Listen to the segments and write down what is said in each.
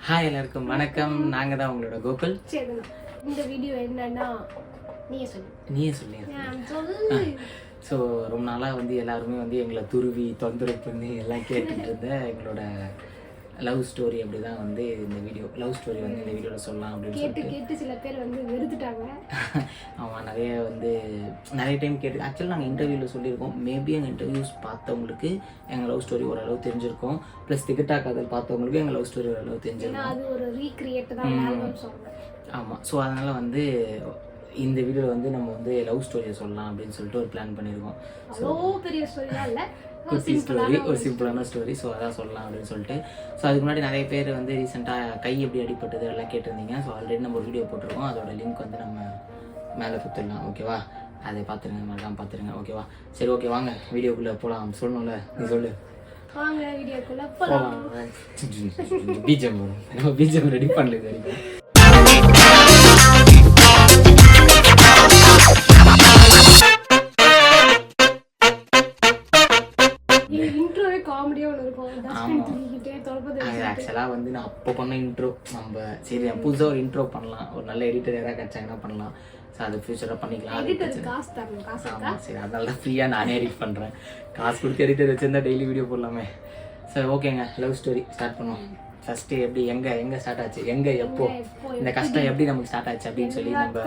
Hi எல்லாருக்கும் வணக்கம். நாங்கள் தான் உங்களோட கோகுல். இந்த வீடியோ என்னன்னா நீயே சொல்லு. நீயே சொல்லு ஸோ ரொம்ப நாளாக வந்து எல்லாருமே வந்து எங்களை துருவி தொந்தரவு பண்ணி எல்லாம் கேட்டுட்டு இருந்த எங்களோட லவ் ஸ்டோரி அப்படி தான் வந்து இந்த வீடியோ லவ் ஸ்டோரி வந்து இந்த வீடியோவில் சொல்லலாம் அப்படின்னு கேட்டு கேட்டு சில பேர் வந்து வெறுத்துட்டாங்க. அவன் நிறைய வந்து நிறைய டைம் கேட்டு ஆக்சுவலாக நாங்கள் இன்டர்வியூவில் சொல்லியிருக்கோம். மேபி எங்கள் இன்டர்வியூஸ் பார்த்தவங்களுக்கு எங்கள் லவ் ஸ்டோரி ஓரளவு தெரிஞ்சிருக்கும். ப்ளஸ் திகட்டா காதல் பார்த்தவங்களுக்கு எங்கள் லவ் ஸ்டோரி ஓரளவு தெரிஞ்சிருக்கும். அது ஒரு ரீக்ரியேட் தான் ஆமாம் ஸோ அதனால் வந்து இந்த வீடியோவில் வந்து நம்ம வந்து லவ் ஸ்டோரியை சொல்லலாம் அப்படின்னு சொல்லிட்டு ஒரு பிளான் பண்ணியிருக்கோம். அவ்வளோ பெரிய ஸ்டோரிலாம் இல்லை. குட்டி ஸ்டோரி ஒரு சிம்பிளான ஸ்டோரி ஸோ அதான் சொல்லலாம் அப்படின்னு சொல்லிட்டு. ஸோ அதுக்கு முன்னாடி நிறைய பேர் வந்து ரீசெண்டாக கை எப்படி அடிபட்டது எல்லாம் கேட்டிருந்தீங்க. ஸோ ஆல்ரெடி நம்ம ஒரு வீடியோ போட்டிருக்கோம். அதோட லிங்க் வந்து நம்ம மேலே கொடுத்துடலாம். ஓகேவா அதை பார்த்துருங்க மறக்காம பார்த்துருங்க. ஓகேவா சரி ஓகே வாங்க. வீடியோக்குள்ளே போகலாம் சொல்லணும்ல. நீ சொல்லு. வாங்க வீடியோக்குள்ள போகலாம் பீஜம் வரும் நம்ம பீஜம் ரெடி பண்ணல இது வரைக்கும். அது ஆக்சுவலாக வந்து நான் அப்போ பண்ண இன்ட்ரோ நம்ம சரி புதுசாக ஒரு இன்ட்ரோ பண்ணலாம். ஒரு நல்ல எடிட்டர் யாராவது கிடைச்சாங்கன்னா பண்ணலாம்? ஸோ அது ஃபியூச்சராக பண்ணிக்கலாம். ஆமாம் சரி அதனால தான் ஃப்ரீயாக நானே எடிட் பண்ணுறேன் காசு கொடுத்து எடிட்டர் வச்சிருந்தா டெய்லி வீடியோ போடலாமே. சரி ஓகேங்க. லவ் ஸ்டோரி ஸ்டார்ட் பண்ணுவோம். ஃபஸ்ட்டு எப்படி எங்கே எங்கே ஸ்டார்ட் ஆச்சு? எங்கே எப்போ? இந்த கஷ்டம் எப்படி நமக்கு ஸ்டார்ட் ஆச்சு அப்படின்னு சொல்லி நம்ம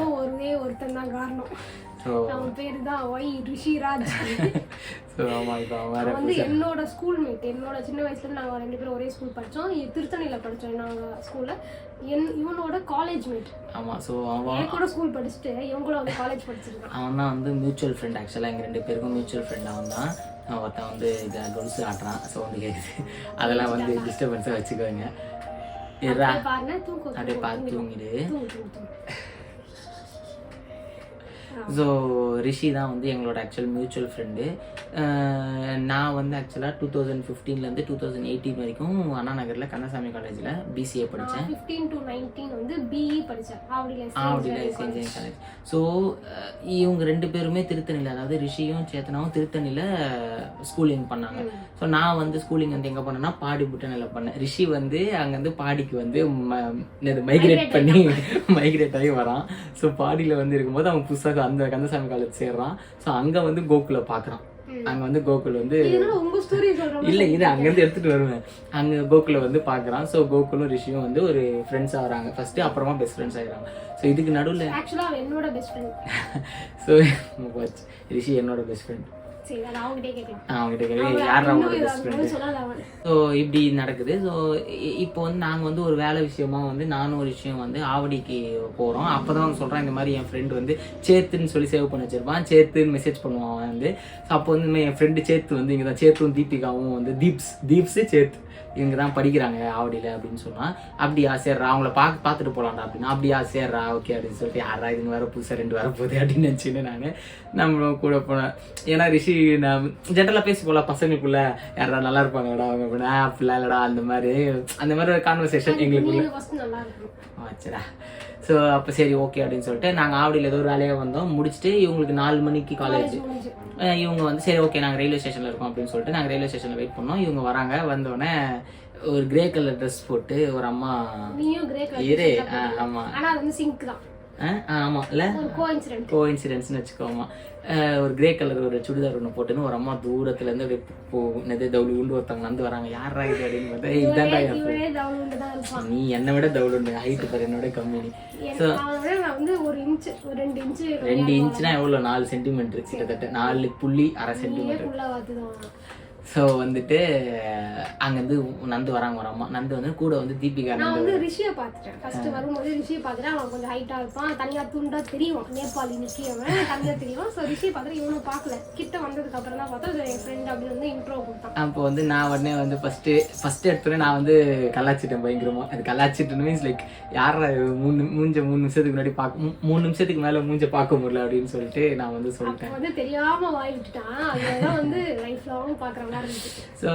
ஒருத்தன் தான் காரணம். அவன் பேரு தான் ஒய் ரிஷிராஜ். அவன் வந்து என்னோட ஸ்கூல் மேட் என்னோட சின்ன வயசுல இருந்து நாங்க ரெண்டு பேரும் ஒரே ஸ்கூல் படிச்சோம். இ- திருத்தணியில படிச்சோம் நாங்க ஸ்கூல்ல என் இவனோட காலேஜ் மேட் ஆமாம் ஸோ அவன் என் கூட ஸ்கூல் படிச்சுட்டு இவன் கூட வந்து காலேஜ் படிச்சிருக்கான். அவன் தான் வந்து மியூச்சுவல் ஃப்ரெண்ட் ஆக்சுவலாக எங்கள் ரெண்டு பேருக்கும் மியூச்சுவல் ஃப்ரெண்ட் அவன் தான். ஒருத்தன் வந்து இதை கொலுசு ஆட்டுறான் சவுண்டு கேட்குது அதெல்லாம் வந்து டிஸ்டர்பன்ஸாக வச்சுக்கோங்க. அப்படியே பார்த்து தூங்கிடு தூங்கு தூங்கு தூங்கு. ஸோ ரிஷி தான் வந்து எங்களோட ஆக்சுவல் மியூச்சுவல் ஃப்ரெண்டு நான் வந்து ஆக்சுவலாக டூ தௌசண்ட் ஃபிஃப்டீன்லேருந்து டூ தௌசண்ட் எயிட்டீன் வரைக்கும் அண்ணா நகரில் கந்தசாமி காலேஜில் பிசிஏ படித்தேன் ஃபிஃப்டீன் டு நைன்டீன் வந்து பிஇ ஆவடியில இன்ஜினியரிங் காலேஜ் ஸோ இவங்க ரெண்டு பேருமே திருத்தணியில் அதாவது ரிஷியும் சேத்தனாவும் திருத்தணியில் ஸ்கூலிங் பண்ணாங்க. ஸோ நான் வந்து ஸ்கூலிங் வந்து எங்கே பண்ணேன்னா பாடி புட்டனில் பண்ணேன் ரிஷி வந்து அங்கேருந்து பாடிக்கு வந்து மைக்ரேட் பண்ணி மைக்ரேட் ஆகி வரான். ஸோ பாடியில் வந்து இருக்கும்போது அவன் புதுசாக அந்த கந்தசாமி காலேஜ் சேர்றான். ஸோ அங்கே வந்து கோகுலை பார்க்குறான் அங்கே வந்து கோகுல் வந்து இல்லை இது அங்கேருந்து எடுத்துகிட்டு வருவேன். அங்கே கோகுலை வந்து பார்க்குறான் ஸோ கோகுலும் ரிஷியும் வந்து ஒரு ஃப்ரெண்ட்ஸ் ஆகிறாங்க ஃபஸ்ட்டு அப்புறமா பெஸ்ட் ஃப்ரெண்ட்ஸ் ஆகிறாங்க ஸோ இதுக்கு நடுவில் ஆக்சுவலா அவன் என்னோட பெஸ்ட் ஃப்ரெண்ட் ஸோ ரிஷி என்னோட பெஸ்ட் ஃப்ரெண்ட் ஸோ இப்படி நடக்குது. ஸோ இப்போ வந்து நாங்கள் வந்து ஒரு வேலை விஷயமா வந்து நானும் ஒரு விஷயம் வந்து ஆவடிக்கு போகிறோம் அப்போ தான் சொல்கிறேன் இந்த மாதிரி என் ஃப்ரெண்டு வந்து சேத்துன்னு சொல்லி சேவ் பண்ணி வச்சிருப்பான். சேத்துன்னு மெசேஜ் பண்ணுவான் வந்து. அப்போ வந்து என் ஃப்ரெண்டு சேத்து வந்து இங்கே தான் சேத்தும் தீபிகாவும் வந்து தீப்ஸ் தீப்ஸு சேத்து. இவங்க தான் படிக்கிறாங்க ஆவடியில் அப்படின்னு சொன்னால் அப்படியா சேர்றா அவங்கள பார்க்க பார்த்துட்டு போகலாம்டா அப்படின்னா. அப்படியா சேர்றா ஓகே அப்படின்னு சொல்லிட்டு யாரா இதுங்க வேற புதுசாக ரெண்டு வர போகுது அப்படின்னு நினச்சின்னு நான் நம்மளும் கூட போனேன் ஏன்னா ரிஷி நான் ஜென்ரலாக பேசி போகலாம் பசங்களுக்குள்ள. யாரா நல்லா இருப்பாங்கடா அவங்க அப்படின்னா அப்படிலாம் இல்லடா அந்த மாதிரி அந்த மாதிரி ஒரு கான்வர்சேஷன் எங்களுக்குள்ள. ஆச்சுடா ஸோ அப்போ சரி ஓகே அப்படின்னு சொல்லிட்டு நாங்கள் ஆவடியில் ஏதோ ஒரு வேலையாக வந்தோம் முடிச்சுட்டு இவங்களுக்கு நாலு மணிக்கு காலேஜ் இவங்க வந்து சரி ஓகே நாங்கள் ரயில்வே ஸ்டேஷனில் இருக்கோம் அப்படின்னு சொல்லிட்டு நாங்கள் ரயில்வே ஸ்டேஷனில் வெயிட் பண்ணோம். இவங்க வராங்க வந்தோடனே ஒரு கிரே கலர் ட்ரெஸ் போட்டு ஒரு அம்மா நீயும் கிரே இரு கலர் ஆமா. ஆனா அது வந்து சிங்க் தான். ஆமா இல்ல? கோ இன்சிடென்ட்ஸ்னு வச்சுக்கோமா. ஒரு கிரே கலர் ஒரு சுடிதார் ஒன்று போட்டுன்னு ஒரு அம்மா தூரத்துல இருந்து அப்படியே போ நெது தவுளி உண்டு ஒருத்தவங்க வந்து வராங்க. யாரா இது? அப்படின்னு பார்த்தா நீ என்னை விட தவுள் உண்டு. ஹைட்டு பாரு என்னோட கம்மி. ஒரு ரெண்டு இன்ச் ரெண்டு இன்ச்னா எவ்வளோ நாலு சென்டிமீட்டர் கிட்டத்தட்ட. நாலு புள்ளி அரை சென்டிமீட்டர் ஸோ வந்துட்டு அங்கேருந்து நந்து வராங்க அம்மா. நந்து வந்து கூட வந்து தீபிகா நான் வந்து ரிஷியை பார்த்துட்டேன். ஃபர்ஸ்ட் வரும்போது ரிஷியை பார்த்துட்டேன் அவன் கொஞ்சம் ஹைட்டா இருப்பான். தனியா துண்டா தெரியும். நேபாளி நிக்கி அவன். தனியா தெரியும். ஸோ ரிஷியை பார்த்துட்டு இவனும் பார்க்கல. கிட்ட வந்ததுக்கு அப்புறம் தான் பார்த்தா என் ஃப்ரெண்ட் அப்படின்னு வந்து இன்ட்ரோ கொடுத்தான். அப்போ வந்து நான் உடனே வந்து ஃபஸ்ட்டு ஃபஸ்ட்டு எடுத்தோடனே நான் வந்து கலாச்சிட்டேன் பயங்கரமாக அது கலாச்சிட்டேன்னு மீன்ஸ் லைக் யாரா மூணு மூஞ்ச மூணு நிமிஷத்துக்கு முன்னாடி பார்க்க மூணு நிமிஷத்துக்கு மேலே மூஞ்ச பார்க்க முடியல அப்படின்னு சொல்லிட்டு நான் வந்து சொல்லிட்டேன். வந்து தெரியாம வாய் விட்டுட்டான். அதெல்லாம் வந்து லைஃப் லாங் இருந்துச்சு ஸோ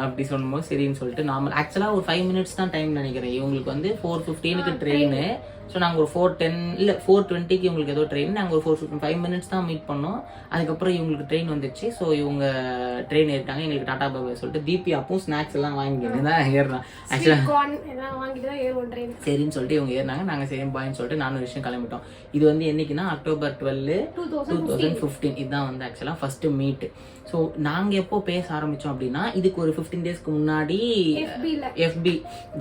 அப்படி சொல்லும்போது சரின்னு சொல்லிட்டு நார்மல் ஆக்சுவலாக ஒரு ஃபைவ் மினிட்ஸ் தான் டைம் நினைக்கிறேன். இவங்களுக்கு வந்து ஃபோர் ஃபிஃப்டீனுக்கு ட்ரெயின் ஸோ நாங்கள் ஒரு ஃபோர் டென் இல்லை ஃபோர் டுவெண்ட்டிக்கு இவங்களுக்கு ஏதோ ட்ரெயின் நாங்கள் ஒரு ஃபோர் ஃபிஃப்டின் ஃபைவ் மினிட்ஸ் தான் மீட் பண்ணோம். அதுக்கப்புறம் இவங்களுக்கு ட்ரெயின் வந்துச்சு. ஸோ இவங்க ட்ரெயின் ஏறிட்டாங்க. எங்களுக்கு டாடா பாபா சொல்லிட்டு தீபி அப்பவும் ஸ்நாக்ஸ் எல்லாம் வாங்கிக்கிட்டு தான் ஏறுறான். ஆக்சுவலாக வாங்கிட்டு சரின்னு சொல்லிட்டு இவங்க ஏறினாங்க. நாங்கள் சரி பாய்ன்னு சொல்லிட்டு நானும் ஒரு விஷயம் கிளம்பிட்டோம். இது வந்து என்னைக்குன்னா October twelve two thousand fifteen இதுதான் வந்து ஆக்சுவலாக ஃபர்ஸ்ட் மீட் ஸோ நாங்கள் எப்போ பேச ஆரம்பித்தோம் அப்படின்னா இதுக்கு ஒரு ஃபிஃப்டீன் டேஸ்க்கு முன்னாடி எஃபி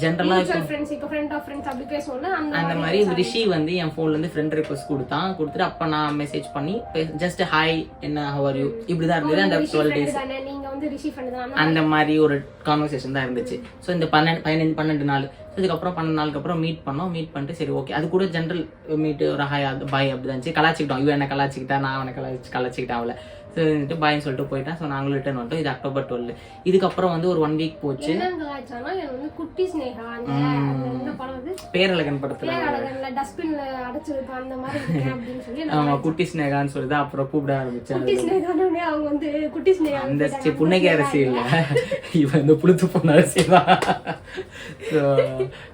ஜென்ரலாக ஃப்ரெண்ட்ஸ் இப்போ ஃப்ரெண்ட் ஆஃப் ஃப்ரெண்ட்ஸ் அப்படி பேசுவோம்ல அந்த அந்த மாதிரி ரிஷி வந்து என் ஃபோன்ல இருந்து ஃப்ரெண்ட் ரிக்வஸ்ட் கொடுத்தான். கொடுத்துட்டு அப்போ நான் மெசேஜ் பண்ணி ஜஸ்ட் ஹாய் என்ன ஹவர் யூ இப்படி தான் இருந்தது. அந்த டுவெல் ஃப்ரெண்ட் டேஸ் தானே? தானே? அந்த மாதிரி ஒரு கான்வர்சேஷன் தான் இருந்துச்சு. ஸோ இந்த பன்னெண்டு பதினஞ்சு பன்னெண்டு நாள். So இதுக்கப்புறம் பன்னெண்டு நாளுக்கு அப்புறம் மீட் பண்ணோம். மீட் பண்ணிட்டு சரி ஓகே அது கூட ஜென்ரல் மீட் ஒரு ஹாய் பாய் அப்படி இருந்துச்சு. கலாச்சிக்கிட்டோம். இவன் என்ன கலாச்சிக்கிட்டா நான் அவனை கலாச்சி கலாச்சிக்கிட்டேன் அவளை. பாய்னு சொல்லிட்டு போயிட்டேன். ஸோ நாங்களும் ரிட்டர்ன் வந்துட்டோம். இது அக்டோபர் டுவெல் இதுக்கப்புறம் வந்து ஒரு ஒன் வீக் போச்சு. குட்டி ஸ்னேகா பேரழகன் படத்துல. ஆமா குட்டி ஸ்னேகான்னு சொல்லி தான் அப்புறம் கூப்பிட ஆரம்பிச்சேன் அந்த புன்னகை அரிசி இல்ல. இவன் இந்த புளுத்து பொண்ணு அரிசி தான். ஸோ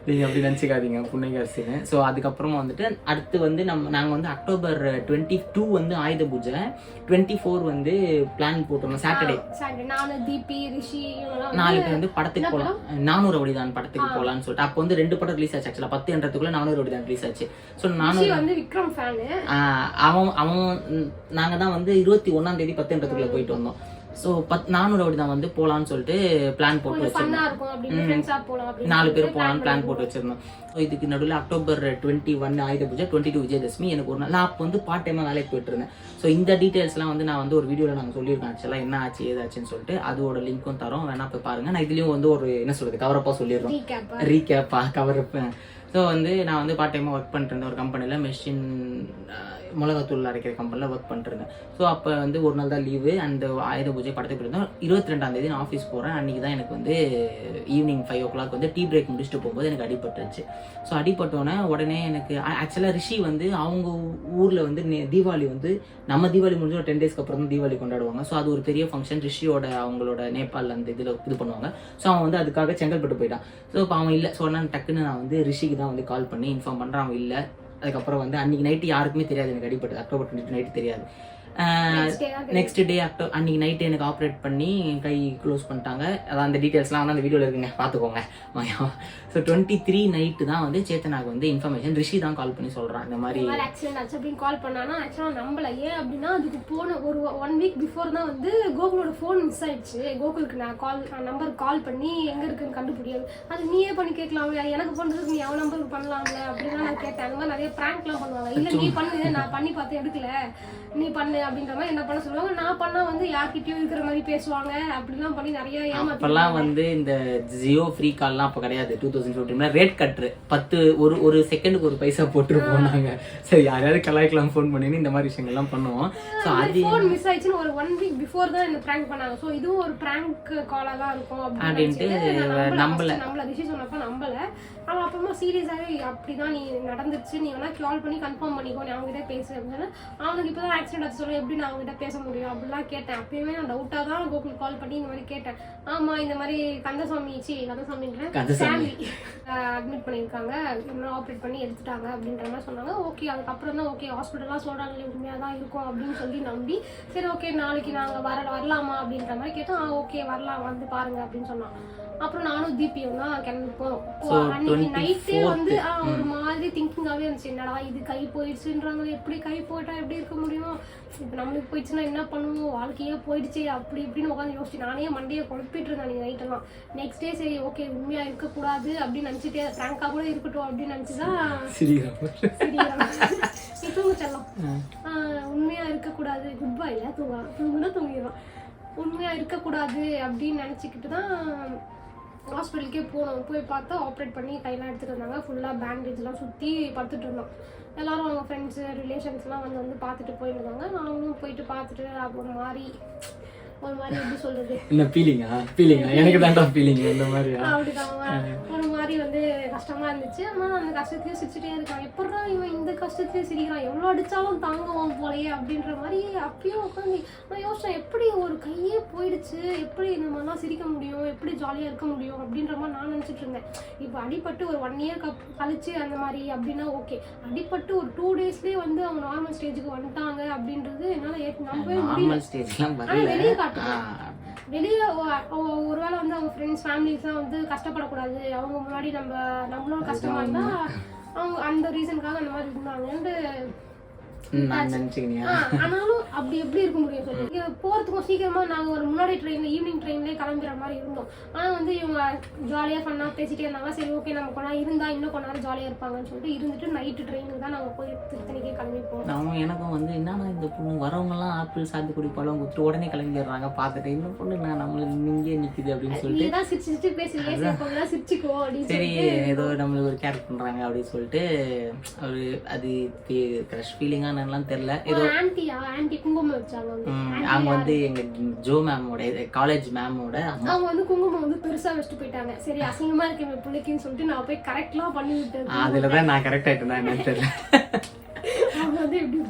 நீங்க அப்படி நினச்சிக்காதீங்க புன்னகை அரிசின்னு ஸோ அதுக்கப்புறமா வந்துட்டு அடுத்து வந்து நம்ம நாங்க வந்து அக்டோபர் டுவெண்ட்டி டூ வந்து ஆயுத பூஜை டுவெண்ட்டி ஃபோர் வந்து பிளான் போட்டிருந்தோம் சாட்டர்டே சாட்டர்டே நானு தீபி ரிஷி இவங்கெல்லாம் நாளைக்கு வந்து படத்துக்கு போகலாம் நானூறு வடிதான் படத்துக்கு போகலான்னு சொல்லிட்டு. அப்போ வந்து ரெண்டு படம் ரிலீஸ் ஆச்சு ஆக்சுவலாக பத்து என்றதுக்குள்ள நானூறு வடிதான் ரிலீஸ் ஆச்சு. ஸோ நானூறு வந்து விக்ரம் ஃபேனு அவன் அவன் நாங்க தான் வந்து இருபத்தி ஒண்ணாம் தேதி பத்துன்றதுக்குள்ள போயிட்டு வந்தோம். ஸோ பத் நானூறு அப்படி தான் வந்து போலான்னு சொல்லிட்டு பிளான் போட்டு வச்சிருந்தோம். நாலு பேர் போகலான்னு பிளான் போட்டு வச்சிருந்தோம். ஸோ இதுக்கு நடுவில் அக்டோபர் டுவெண்ட்டி ஒன் ஆயுத பூஜை டுவெண்ட்டி டூ விஜயதசமி. எனக்கு ஒரு நாள் நான் அப்போ வந்து பார்ட் டைமாக வேலைக்கு போயிட்டு இருந்தேன். ஸோ இந்த டீட்டெயில்ஸ்லாம் வந்து நான் வந்து ஒரு வீடியோவில் நாங்கள் சொல்லியிருக்கேன் ஆக்சுவலாக என்ன ஆச்சு ஏதாச்சுன்னு சொல்லிட்டு அதோட லிங்க்கும் தரோம். வேணா போய் பாருங்க. நான் இதுலேயும் வந்து ஒரு என்ன சொல்றது கவரப்பாக சொல்லிடுறோம். ரீகேப் ரீகேப்பா கவர் ஸோ வந்து நான் வந்து பார்ட் டைமாக ஒர்க் பண்ணிட்டு இருந்தேன் ஒரு கம்பெனியில் மெஷின் மிளகாத்தூள் அரைக்கிற கம்பெனியில் ஒர்க் பண்ணிட்டு ஸோ அப்போ வந்து ஒரு நாள் தான் லீவு அந்த ஆயுத பூஜை படத்துக்கு போயிருந்தோம். இருபத்தி ரெண்டாம் தேதி நான் ஆஃபீஸ் போகிறேன் அன்றைக்கி தான் எனக்கு வந்து ஈவினிங் ஃபைவ் ஓ கிளாக் வந்து டீ பிரேக் முடிச்சுட்டு போகும்போது எனக்கு அடிபட்டுருச்சு. ஸோ அடிபட்டோன்னே உடனே எனக்கு ஆக்சுவலாக ரிஷி வந்து அவங்க ஊரில் வந்து நே- தீபாவளி வந்து நம்ம தீபாவளி முடிஞ்ச ஒரு டென் டேஸ்க்கு அப்புறம் தான் தீபாவளி கொண்டாடுவாங்க. ஸோ அது ஒரு பெரிய ஃபங்க்ஷன் ரிஷியோட அவங்களோட நேபாளில் அந்த இதில் இது பண்ணுவாங்க. ஸோ அவன் வந்து அதுக்காக செங்கல்பட்டு போயிட்டான். ஸோ இப்போ அவன் இல்லை. ஸோ நான் டக்குன்னு நான் வந்து ரிஷிக்கு தான் வந்து கால் பண்ணி இன்ஃபார்ம் பண்ணுறேன் அவன் இல்லை. அதுக்கப்புறம் வந்து அன்னைக்கு நைட்டு யாருக்குமே தெரியாது. எனக்கு அடிப்பட்டது அக்டோபர் டுவெண்ட்டி நைட்டு தெரியாது. நெக்ஸ்ட் டே அக்டோ அன்னைக்கு நைட்டு எனக்கு ஆப்ரேட் பண்ணி கை க்ளோஸ் பண்ணிட்டாங்க. அதான் அந்த டீட்டெயில்ஸ்லாம் வந்து அந்த வீடியோவில் இருக்குங்க. பார்த்துக்கோங்க ஸோ டுவெண்ட்டி த்ரீ நைட்டு தான் வந்து சேத்தனாக்கு வந்து இன்ஃபர்மேஷன் ரிஷி தான் கால் பண்ணி சொல்கிறான் இந்த மாதிரி ஆக்சிடென்ட் ஆச்சு அப்படின்னு கால் பண்ணானா ஆக்சுவலாக நம்பல. ஏன் அப்படின்னா அதுக்கு போன ஒரு ஒன் வீக் பிஃபோர் தான் வந்து கோகுலோட ஃபோன் மிஸ் ஆயிடுச்சு. கோகுலுக்கு நான் கால் நம்பர் கால் பண்ணி எங்க இருக்குன்னு கண்டுபிடியாது. அது நீயே பண்ணி கேட்கலாம்ல. எனக்கு பண்றதுக்கு நீ அவன் நம்பருக்கு பண்ணலாம்ல அப்படின்னு நான் கேட்டேன். அந்த மாதிரி நிறைய ப்ராங்க்லாம் பண்ணுவாங்க. இல்ல நீ பண்ணு. நான் பண்ணி பார்த்து எடுக்கல. நீ பண்ணு அப்படின்ற மாதிரி என்ன பண்ண சொல்லுவாங்க? நான் பண்ணா வந்து யார்கிட்டயும் இருக்கிற மாதிரி பேசுவாங்க. அப்படிலாம் பண்ணி நிறைய ஏமாத்தி அப்பெல்லாம் வந்து இந்த ஜியோ ஃப்ரீ கால்லாம் அப்போ கிடையாது. டூ தௌசண்ட் ஃபிஃப்டீன்ல ரேட் கட்டுரு பத்து ஒரு ஒரு செகண்டுக்கு ஒரு பைசா போட்டுருப்போம் நாங்க சரி யாரையாவது கலாய்க்கலாம் ஃபோன் பண்ணி இந்த மாதிரி விஷயங்கள்லாம் பண்ணுவோம். ஸோ அது ஃபோன் மிஸ் ஆயிடுச்சுன்னு ஒரு ஒன் வீக் பிஃபோர் தான் என்ன பிராங்க் பண்ணாங்க. ஸோ இதுவும் ஒரு பிராங்க் காலா தான் இருக்கும் அப்படின்ட்டு நம்பல. நம்பல. ரிஷி சொன்னப்ப நம்பல. அவன் அப்புறமா சீரியஸாவே அப்படிதான் நீ நடந்துருச்சு. நீ வேணா கால் பண்ணி கன்ஃபார்ம் பண்ணிக்கோ. நீ அவங்ககிட்ட பேசு. அப்படின்னு அவனுக்கு இப்பதான் ஆக்சிடென்ட் ஆச்சு. சொல்ல. எப்படி நான் அவங்ககிட்ட பேச முடியும்? அப்படிலாம் கேட்டேன். அப்பயுமே நான் டவுட்டா தான் கோகுல் கால் பண்ணி இந்த மாதிரி கேட்டேன். ஆமா இந்த மாதிரி கந்தசாமி சி கந்தசாமின்ற கந்தசாமி. அட்மிட் பண்ணியிருக்காங்க. இன்னும் ஆப்ரேட் பண்ணி எடுத்துட்டாங்க அப்படின்ற மாதிரி சொன்னாங்க. ஓகே அதுக்கப்புறம் தான் ஓகே ஹாஸ்பிட்டல்லாம் சொல்கிறாங்களே உண்மையாக தான் இருக்கும் அப்படின்னு சொல்லி நம்பி சரி ஓகே நாளைக்கு நாங்கள் வர வரலாமா அப்படின்ற மாதிரி கேட்டோம். ஆ ஓகே வரலாம் வந்து பாருங்க அப்படின்னு சொன்னான் அப்புறம் நானும் தீபியும் தான் கிளம்பி So, அன்னைக்கு நைட்டே 24th. வந்து ஒரு மாதிரி திங்கிங்காகவே இருந்துச்சு. என்னடா இது கை போயிடுச்சுன்றாங்க எப்படி கை போயிட்டா எப்படி இருக்க முடியும்? இப்போ நம்மளுக்கு போயிடுச்சுன்னா என்ன பண்ணுவோம்? வாழ்க்கையே போயிடுச்சு அப்படி இப்படின்னு உட்காந்து யோசிச்சு நானே மண்டையை குழப்பிட்டு இருந்தேன் நீங்கள் நைட்டெல்லாம் நெக்ஸ்ட் டே சரி ஓகே உண்மையா இருக்கக்கூடாது அப்படின்னு நினச்சிட்டு ஃப்ராங்காக கூட இருக்கட்டும் அப்படின்னு நினச்சி தான் நீ தூங்க செல்லம். ஆஹ் உண்மையா இருக்கக்கூடாது. குட் பை இல்ல தூங்க தூங்குனா தூங்கிடுவான் உண்மையா இருக்கக்கூடாது அப்படின்னு நினச்சிக்கிட்டு தான் ஹாஸ்பிட்டலுக்கே போனோம். போய் பார்த்தா ஆப்ரேட் பண்ணி கையெல்லாம் எடுத்துகிட்டு வந்தாங்க. ஃபுல்லாக பேண்டேஜ்லாம் சுற்றி பார்த்துட்டு இருந்தோம். எல்லாரும் அவங்க ஃப்ரெண்ட்ஸு ரிலேஷன்ஸ்லாம் வந்து வந்து பார்த்துட்டு போயிருந்தாங்க. நாங்களும் போயிட்டு பார்த்துட்டு அப்புறம் மாறி ஒரு மாதிரி எப்படி சொல்றது? என்ன ஃபீலிங்கா ஃபீலிங்கா எனக்கு தான்டா ஃபீலிங் இந்த மாதிரியா அப்படிதான். ஒரு மாதிரி வந்து கஷ்டமா இருந்துச்சு. ஆனா அந்த கஷ்டத்தையும் சிரிச்சுட்டே இருக்கான் எப்படா இவன் இந்த கஷ்டத்தையும் சிரிக்கிறான்? எவ்வளவு அடிச்சாலும் தாங்குவான் போலயே அப்படின்ற மாதிரி அப்பயும் உட்காந்து நான் யோசிச்சேன் எப்படி ஒரு கையே போயிடுச்சு? எப்படி இந்த மாதிரிலாம் சிரிக்க முடியும்? எப்படி ஜாலியா இருக்க முடியும்? அப்படின்ற மாதிரி நான் நினைச்சிட்டு இருந்தேன். இப்போ அடிபட்டு ஒரு ஒன் இயர் கழிச்சு அந்த மாதிரி அப்படின்னா ஓகே அடிபட்டு ஒரு டூ டேஸ்லயே வந்து அவங்க நார்மல் ஸ்டேஜுக்கு வந்துட்டாங்க அப்படின்றது என்னால நம்பவே முடியல. வெளியே வெளியே ஒருவேளை வந்து அவங்க ஃப்ரெண்ட்ஸ் ஃபேமிலிஸ் தான் வந்து கஷ்டப்படக்கூடாது. அவங்க முன்னாடி நம்ம நம்மளும் கஷ்டமா இருந்தா அவங்க அந்த ரீசனுக்காக அந்த மாதிரி இருந்தாங்கன்ட்டு ஆனாலும் அப்படி எப்படி இருக்க முடியும் சொல்லி? போறதுக்கும் சீக்கிரமா நாங்க ஒரு முன்னாடி ட்ரெயின்ல ஈவினிங் ட்ரெயின்லயே கிளம்புற மாதிரி இருந்தோம். ஆனா வந்து இவங்க ஜாலியா ஃபன்னா பேசிட்டே இருந்தாங்க சரி ஓகே நம்ம நேரம் இருந்தா இன்னும் கொஞ்ச நேரம் ஜாலியா இருப்பாங்கன்னு சொல்லிட்டு இருந்துட்டு நைட்டு ட்ரெயினுக்கு தான் நாங்க போய் திருத்தணிக்கே கிளம்பி போனோம். அவன் எனக்கும் வந்து என்னன்னா இந்த பொண்ணு வரவங்கலாம் ஆப்பிள் சாத்துக்குடி பழம் கொடுத்துட்டு உடனே கிளம்பிடுறாங்க. பார்த்துட்டு இந்த பொண்ணு நான் நம்மளுக்கு இங்கே நிக்குது அப்படின்னு சொல்லிட்டு சரி ஏதோ நம்மளுக்கு ஒரு கேர் பண்றாங்க அப்படின்னு சொல்லிட்டு ஒரு அது க்ரஷ் ஃபீலிங்கா என்னலாம் தெரியல. ஏதோ அவங்க. வந்து எங்க ஜோ மேமோட காலேஜ் மேமோட அவங்க வந்து குங்குமம் வந்து பெருசா வச்சுட்டு போயிட்டாங்க. சரி அசிங்கமா இருக்கு பிள்ளைக்குன்னு சொல்லிட்டு நான் போய் கரெக்ட்லாம் பண்ணி விட்டேன் அதுல தான் நான் கரெக்ட் ஆயிட்டேன் என்னன்னு தெரியல அவங்க வந்து இப்படி பான வச்சுட்டு போயிட்டாங்க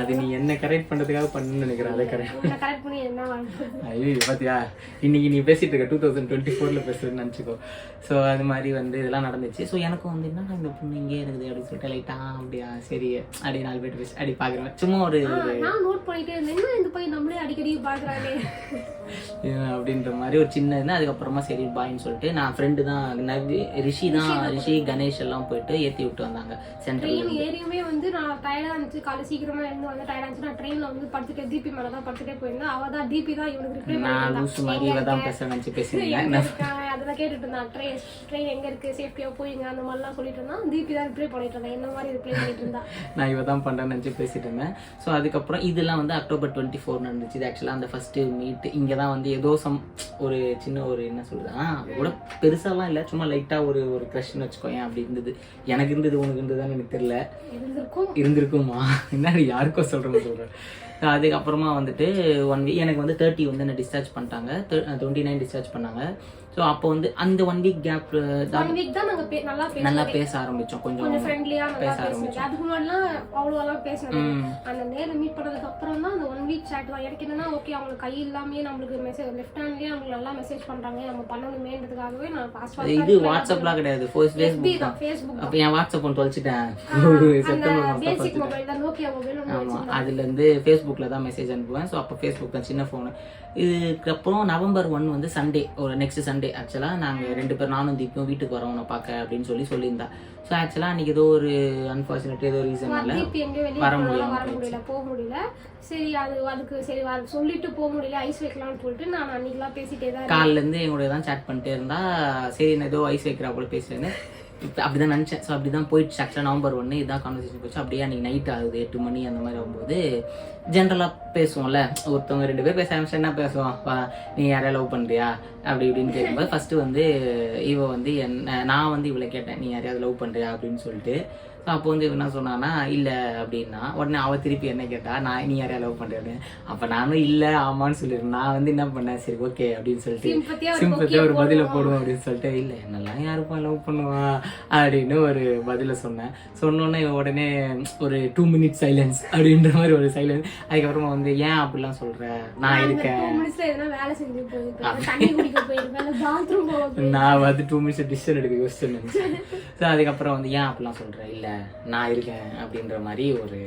அது நீ என்ன கரெக்ட் பண்றதுக்காக பண்ணணும்னு நினைக்கிறேன் அதை கரெக்ட் பண்ணி என்ன ஐயோ பாத்தியா? இன்னைக்கு நீ பேசிட்டு இருக்க டூ தௌசண்ட் டுவெண்ட்டி ஃபோர்ல பேசுறதுன்னு நினச்சிக்கோ. ஸோ அது மாதிரி வந்து இதெல்லாம் நடந்துச்சு. ஸோ எனக்கும் வந்து என்னடா இந்த பொண்ணு இங்கே இருக்குது? அப்படின்னு சொல்லிட்டு லைட்டா அப்படியா? சரி அப்படி நாலு பேர் பேசி அப்படி பார்க்குறேன் சும்மா ஒரு நோட் பண்ணிட்டே இருந்தேன். என்ன இந்த பையன் நம்மளே அடிக்கடி பாக்குறானே? இது அப்படின்ற மாதிரி ஒரு சின்ன இது. அதுக்கப்புறமா சரி பாயின்னு சொல்லிட்டு நான் ஃப்ரெண்டு தான் நவி ரிஷி தான் ரிஷி கணேஷ் எல்லாம் போயிட்டு ஏற்றி விட்டு வந்தாங்க. சென்ட்ரல் ஏறியுமே வந்து நான் டயர்டா இருந்துச்சு. காலை சீக்கிரமா இருந்து வந்து டயர்டா இருந்துச்சு நான் ட்ரெயின்ல வந்து படுத்துட்டே டிபி மேல தான் படுத்துட்டே போயிருந்தேன் அவ தான் டிபி தான் இவனுக்கு ரிப்ளை நான் லூசு மாதிரி இவ தான் பேச நினச்சி பேசினேன் அதெல்லாம் கேட்டுட்டு இருந்தான். ட்ரெயின் ட்ரெயின் எங்க இருக்கு? சேஃப்டியா போயிங்க அந்த மாதிரிலாம் சொல்லிட்டு இருந்தான். டிபி தான் ரிப்ளை பண்ணிட்டு இருந்தான். என்ன மாதிரி ரிப்ளை பண்ணிட்டு இருந்தா? நான் இவ தான் பண்ணுறேன்னு நினச்சி பேசிட்டு இருந்தேன். ஸோ அதுக்கப்புறம் இதெல்லாம் வந்து அக்டோபர் டுவெண்ட்டி ஃபோர் நடந்துச்சு. இது ஆக்சுவலாக அந்த ஃபஸ்ட்டு மீட் இங்கே தான் வந்து ஏதோ சம் ஒரு சின்ன ஒரு என்ன சொல்றது? ஆ கூட பெருசாலாம் இல்லை. சும்மா லைட்டாக ஒரு ஒரு க்ரஷ்னு வச்சுக்கோயேன். அப்படி இருந்தது. எனக்கு இருந்தது உனக்கு இருந்ததுன்னு எனக்கு தெரியல. இருந்திருக்கும். இருந்திருக்குமா என்ன யாருக்கோ சொல்கிறேன்னு சொல்கிறேன் அதுக்கப்புறமா வந்துட்டு ஒன் வீக் எனக்கு வந்து தேர்ட்டி வந்து என்ன டிஸ்சார்ஜ் பண்ணிட்டாங்க. டுவெண்ட்டி நைன் டிஸ்சார்ஜ் பண்ணாங்க. ஸோ அப்போ வந்து அந்த one week gap one week தான் நாங்க பே- நல்லா பேச நல்லா பேச ஆரம்பித்தோம் கொஞ்சம் கொஞ்சம் ஃப்ரெண்ட்லியா நல்லா பேச பேசுனது. அதுக்கு முன்னாடிலாம் அவ்வளோலாம். அந்த நேரில் மீட் பண்ணதுக்கு அப்புறம் தான் அந்த ஒன் வீக் chat தான் எனக்கு என்னன்னா ஓகே அவங்களுக்கு கை இல்லாமயே நம்மளுக்கு மெசேஜ் லெஃப்ட் ஹேண்ட்லயே நம்மளுக்கு நல்லா மெசேஜ் பண்றாங்க. நம்ம பண்ணணுமேன்றதுக்காகவே நான் ஃபாஸ்ட் இது வாட்ஸ்அப்லாம் கிடையாது. ஃபர்ஸ்ட் ஃபேஸ்புக் தான் ஃபேஸ்புக் அப்போ என் வாட்ஸ்அப் ஒன்று தொலைச்சிட்டேன். அந்த செப்டம்பர் பேசிக் மொபைல் தான் நோக்கியா மொபைல் ஆமாம் அதுலேருந்து ஃபேஸ்புக்கில் தான் மெசேஜ் அனுப்புவேன். ஸோ அப்போ ஃபேஸ்புக் தான் சின்ன ஃபோனு இதுக்கப்புறம் நவம்பர் ஒன் வந்து சண்டே ஒரு நெக்ஸ்ட் சண்டே ஆக்சுவலாக நாங்கள் ரெண்டு பேர் நானும் தீப்பும் வீட்டுக்கு வரோம் உன்னை பார்க்க அப்படின்னு சொல்லி சொல்லியிருந்தா. ஸோ ஆக்சுவலாக அன்றைக்கி ஏதோ ஒரு அன்ஃபார்ச்சுனேட் ஏதோ ரீசனால வெளியே வர முடியாம வர முடியல போக முடியல. சரி அது அதுக்கு சரி வர சொல்லிட்டு போக முடியல ஐஸ் வைக்கலாம்னு சொல்லிட்டு நான் அன்னைக்கெல்லாம் பேசிட்டே தான் காலிலேருந்து எங்களோட தான் சேட் பண்ணிட்டே இருந்தா சரி நான் ஏதோ ஐஸ் வைக்கிறா போல பேசுறேன்னு. இப்போ அப்படி தான் நினச்சேன். ஸோ அப்படி தான் போயிடுச்சு ஆக்சுவலாக நவம்பர் ஒன்று இதான் கான்வர்சேஷன் போச்சு. அப்படியே அன்றைக்கி நைட் ஆகுது. எட்டு மணி அந்த மாதிரி ஆகும்போது ஜென்ரலாக பேசுவோம்ல. ஒருத்தவங்க ரெண்டு பேர் பேச ஆரம்பிச்சு என்ன பேசுவோம் நீ யாரையா லவ் பண்ணுறியா அப்படி இப்படின்னு கேட்கும்போது ஃபஸ்ட்டு வந்து இவ வந்து என் நான் வந்து இவளை கேட்டேன். நீ யாரையாவது லவ் பண்ணுறியா அப்படின்னு சொல்லிட்டு ஸோ அப்போ வந்து என்ன சொன்னான்னா இல்லை அப்படின்னா உடனே அவள் திருப்பி என்ன கேட்டா நான் நீ யாரையா லவ் பண்ணுறேன்னு அப்போ நானும் இல்லை ஆமான்னு சொல்லிடுறேன். நான் வந்து என்ன பண்ணேன்? சரி ஓகே அப்படின்னு சொல்லிட்டு சிம்பத்தியாக ஒரு பதிலை போடுவோம். அப்படின்னு சொல்லிட்டு இல்லை என்னெல்லாம் யாருப்பா லவ் பண்ணுவா? அப்படின்னு ஒரு பதிலை சொன்னேன். சொன்னோன்னே உடனே ஒரு டூ மினிட் சைலன்ஸ் அப்படின்ற மாதிரி ஒரு சைலன்ஸ் அதுக்கப்புறமா வந்து ஏன் அப்படிலாம் சொல்ற? நான் இருக்கேன். நான் வந்து டூ மினிட்ஸ் டிசிஷன் எடுக்க யோசிச்சேன் ஸோ அதுக்கப்புறம் வந்து ஏன் அப்படிலாம் சொல்கிறேன் இல்லை நான் இருக்கேன் அப்படின்ற மாதிரி ஒரு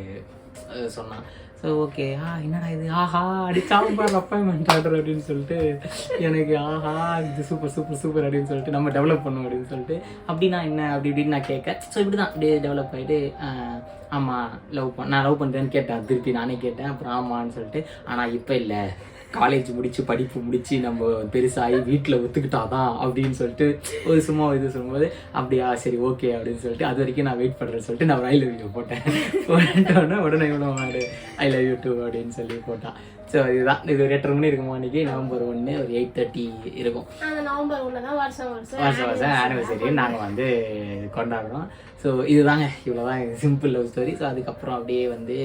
சொன்னான். ஸோ ஓகே ஆ என்னடா இது? ஆஹா அடிச்சாலும் பாரு அப்பாயின்மெண்ட் ஆர்டர் அப்படின்னு சொல்லிட்டு எனக்கு ஆஹா இது சூப்பர் சூப்பர் சூப்பர் அப்படின்னு சொல்லிட்டு நம்ம டெவலப் பண்ணும் அப்படின்னு சொல்லிட்டு அப்படின்னா என்ன? அப்படி இப்படின்னு நான் கேட்க ஸோ இப்படி தான் அப்படியே டெவலப் ஆகிட்டு ஆமாம் லவ் பண்ண நான் லவ் பண்ணுறேன்னு கேட்டேன் திருப்பி நானே கேட்டேன் அப்புறம் ஆமான்னு சொல்லிட்டு ஆனால் இப்போ இல்லை. காலேஜ் முடிச்சு படிப்பு முடிச்சு நம்ம பெருசாகி வீட்டில் ஒத்துக்கிட்டாதான் அப்படின்னு சொல்லிட்டு ஒரு சும்மா இது சொல்லும்போது அப்படியா சரி ஓகே அப்படின்னு சொல்லிட்டு அது வரைக்கும் நான் வெயிட் பண்ணுறேன்னு சொல்லிட்டு நான் ஐ லவ் யூ போட்டேன். போட்டோன்னே உடனே இவ்வளோ ஐ லவ் யூ டூ அப்படின்னு சொல்லி போட்டான் ஸோ இதுதான். இது ஒரு எட்டரை மணி இருக்குமா அன்றைக்கி நவம்பர் ஒன்று ஒரு எயிட் தேர்ட்டி இருக்கும். நவம்பர் ஒன்று தான் வருஷம் வருஷம் வருஷம் வருஷம் ஆனிவர்சரி நாங்கள் வந்து கொண்டாடுறோம். ஸோ இதுதாங்க. இவ்வளோதான் சிம்பிள் லவ் ஸ்டோரி ஸோ அதுக்கப்புறம் அப்படியே வந்து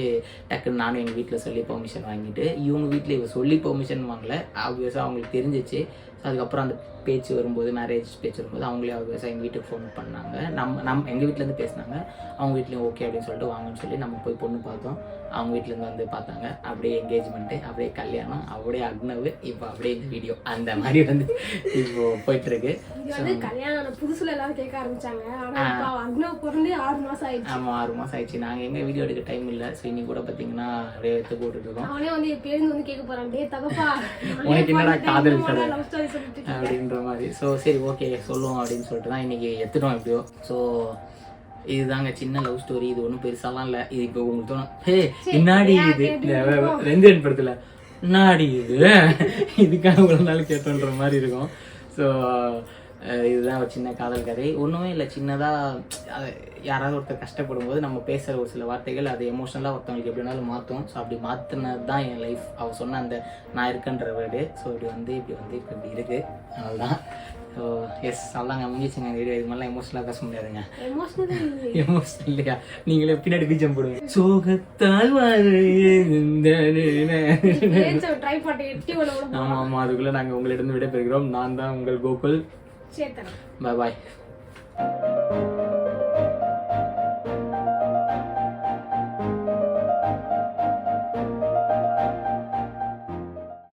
டக்குன்னு நானும் எங்கள் வீட்டில் சொல்லி பெர்மிஷன் வாங்கிட்டு இவங்க வீட்டில் இவ சொல்லி பெர்மிஷன் வாங்கல. ஆப்வியஸாக அவங்களுக்கு தெரிஞ்சிச்சு. அதுக்கப்புறம் அந்த பேச்சு வரும்போது மேரேஜ் பேச்சு வரும்போது அவங்களே ஆப்வியஸாக எங்கள் வீட்டுக்கு ஃபோன் பண்ணாங்க. நம்ம நம்ம எங்கள் வீட்டிலேருந்து பேசினாங்க. அவங்க வீட்லேயும் ஓகே அப்படின்னு சொல்லிட்டு வாங்கன்னு சொல்லி நம்ம போய் பொண்ணு பார்த்தோம். அவங்க வீட்டிலேருந்து வந்து பார்த்தாங்க. அப்படியே என்கேஜ்மெண்ட்டு அப்படியே கல்யாணம் அப்படியே அக்னவு இப்போ அப்படியே இந்த வீடியோ அந்த மாதிரி வந்து இப்போ போயிட்டுருக்கு. கல்யாணம் புதுசுல எல்லாரும் கேட்க ஆரம்பிச்சாங்க. ஆமாம் ஆறு மாதம் ஆயிடுச்சு. நாங்கள் எங்கே வீடியோ எடுக்க டைம் இல்லை. ஸோ இன்னைக்கு கூட பார்த்தீங்கன்னா அப்படியே எடுத்து போட்டுட்ருக்கோம் அவனே வந்து பேருந்து வந்து கேட்க போறான். டே தகப்பா உனக்கு என்னடா காதல் அப்படின்ற மாதிரி. ஸோ சரி ஓகே சொல்லுவோம் அப்படின்னு சொல்லிட்டு தான் இன்னைக்கு எடுத்துட்டோம் எப்படியோ. ஸோ இதுதாங்க சின்ன லவ் ஸ்டோரி இது ஒன்றும் பெருசாலாம் இல்லை. இது இப்போ உங்களுக்கு தோணும். ஹே என்னாடி இது? ரெஞ்சன் படத்தில். என்னாடி இது? இதுக்காக ஒரு நாள் கேட்டோன்ற மாதிரி இருக்கும். ஸோ இதுதான் ஒரு சின்ன காதல் கதை. ஒன்றுமே இல்லை சின்னதாக யாராவது ஒருத்தர் கஷ்டப்படும் போது நம்ம பேசுகிற ஒரு சில வார்த்தைகள் அது எமோஷனலாக ஒருத்தவங்களுக்கு எப்படி வேணாலும் மாற்றும் ஸோ அப்படி மாற்றினது தான் என் லைஃப் அவ சொன்ன அந்த நான் இருக்கன்ற வேர்டு ஸோ இப்படி வந்து இப்படி வந்து இப்போ இப்படி இருக்குது அவ்வளோதான் ஸோ எஸ் அவ்வளோங்க முடிஞ்சிச்சுங்க வீடியோ இது மாதிரிலாம் எமோஷனலாக பேச முடியாதுங்க. எமோஷனல் இல்லையா. நீங்களே பின்னாடி பீஜம் போடுங்க. சோகத்தால் ஆமாம் ஆமாம் அதுக்குள்ளே நாங்கள் உங்களிடம் விடைபெறுகிறோம். நான் தான் உங்கள் கோகுல். చేద్దాం బాయ్ బాయ్